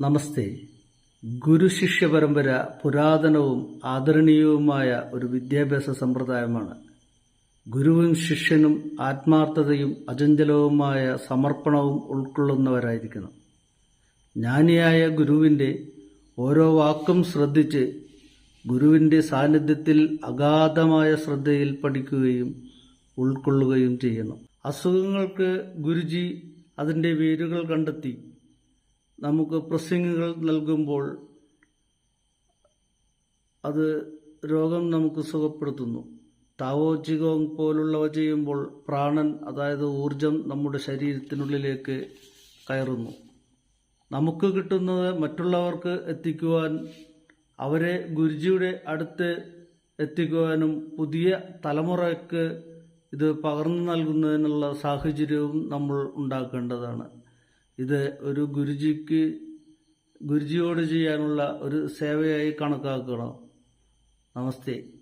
നമസ്തേ. ഗുരുശിഷ്യ പരമ്പര പുരാതനവും ആദരണീയവുമായ ഒരു വിദ്യാഭ്യാസ സമ്പ്രദായമാണ്. ഗുരുവും ശിഷ്യനും ആത്മാർത്ഥതയും അചഞ്ചലവുമായ സമർപ്പണവും ഉൾക്കൊള്ളുന്നവരായിരിക്കണം. ജ്ഞാനിയായ ഗുരുവിന്റെ ഓരോ വാക്കും ശ്രദ്ധിച്ച് ഗുരുവിന്റെ സാന്നിധ്യത്തിൽ അഗാധമായ ശ്രദ്ധയിൽ പഠിക്കുകയും ഉൾക്കൊള്ളുകയും ചെയ്യണം. അസുഖങ്ങൾക്ക് ഗുരുജി അതിന്റെ വേരുകൾ കണ്ടെത്തി നമുക്ക് പ്രസ്സിങ്ങുകൾ നൽകുമ്പോൾ അത് രോഗം നമുക്ക് സുഖപ്പെടുത്തുന്നു. താവോ ചികോങ് പോലുള്ളവ ചെയ്യുമ്പോൾ പ്രാണൻ അതായത് ഊർജം നമ്മുടെ ശരീരത്തിനുള്ളിലേക്ക് കയറുന്നു. നമുക്ക് കിട്ടുന്നത് മറ്റുള്ളവർക്ക് എത്തിക്കുവാൻ അവരെ ഗുരുജിയുടെ അടുത്ത് എത്തിക്കുവാനും പുതിയ തലമുറയ്ക്ക് ഇത് പകർന്നു നൽകുന്നതിനുള്ള സാഹചര്യവും നമ്മൾ ഉണ്ടാക്കേണ്ടതാണ്. ഇത് ഒരു ഗുരുജിക്ക് ഗുരുജിയോട് ചെയ്യാനുള്ള ഒരു സേവയായി കണക്കാക്കണം. നമസ്തേ.